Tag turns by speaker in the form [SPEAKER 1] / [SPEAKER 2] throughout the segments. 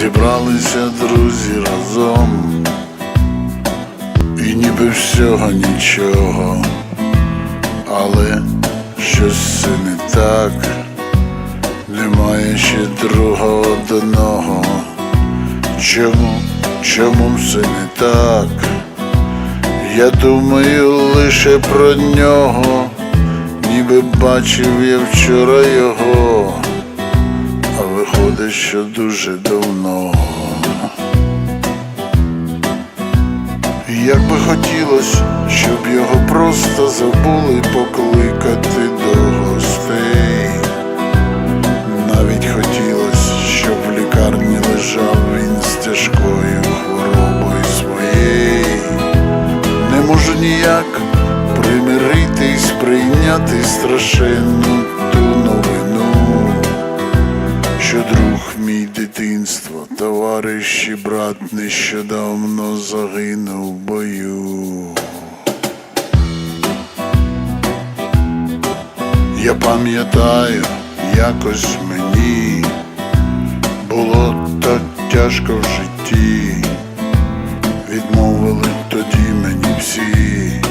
[SPEAKER 1] Зібралися друзі разом, і ніби всього нічого, але щось все не так, немає ще друга одного. Чому, чому все не так? Я думаю лише про нього, ніби бачив я вчора його, виходить, що дуже давно. Як би хотілося, щоб його просто забули покликати до гостей. Навіть хотілося, щоб в лікарні лежав він з тяжкою хворобою своєю. Не можу ніяк примиритись, прийняти страшенну ту друг мій дитинство, товариш і брат нещодавно загинув в бою. Я пам'ятаю, якось мені було так тяжко в житті. Відмовили тоді мені всі,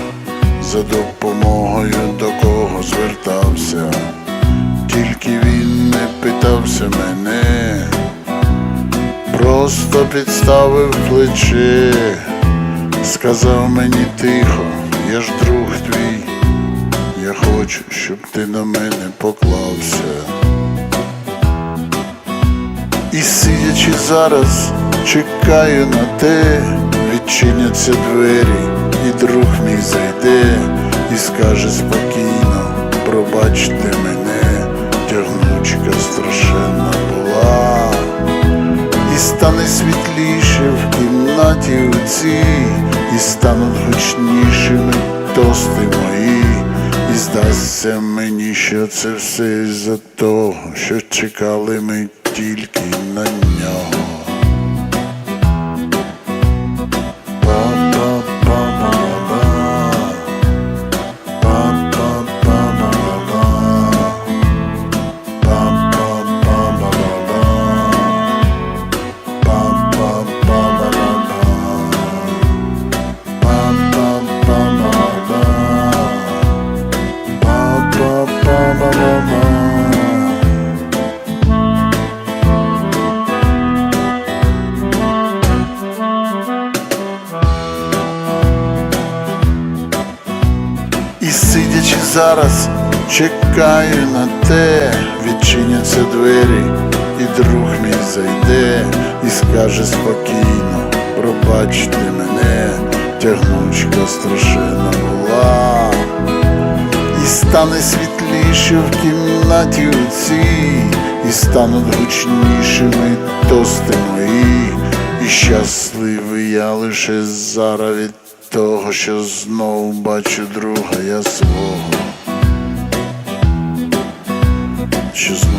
[SPEAKER 1] за допомогою до кого звертався, тільки він не питався мене, просто підставив плече, сказав мені тихо, я ж друг твій, я хочу, щоб ти на мене поклався. І сидячи зараз, чекаю на те, відчиняться двері, і друг мій зайде і скаже спокійно, пробачте мене, тягнучка страшенна була, і стане світліше в кімнаті у цій, і стануть гучнішими тости мої. І здасться мені, що це все із-за того, що чекали ми тільки на нього. Зараз, чекаю на те, відчиняться двері, і друг мій зайде і скаже спокійно, пробачте мене, тягнучка страшенна була, і стане світліше в кімнаті у цій, і стануть гучнішими тости мої, і щасливий я лише зараз від того, що знов бачу друга я свого, що знов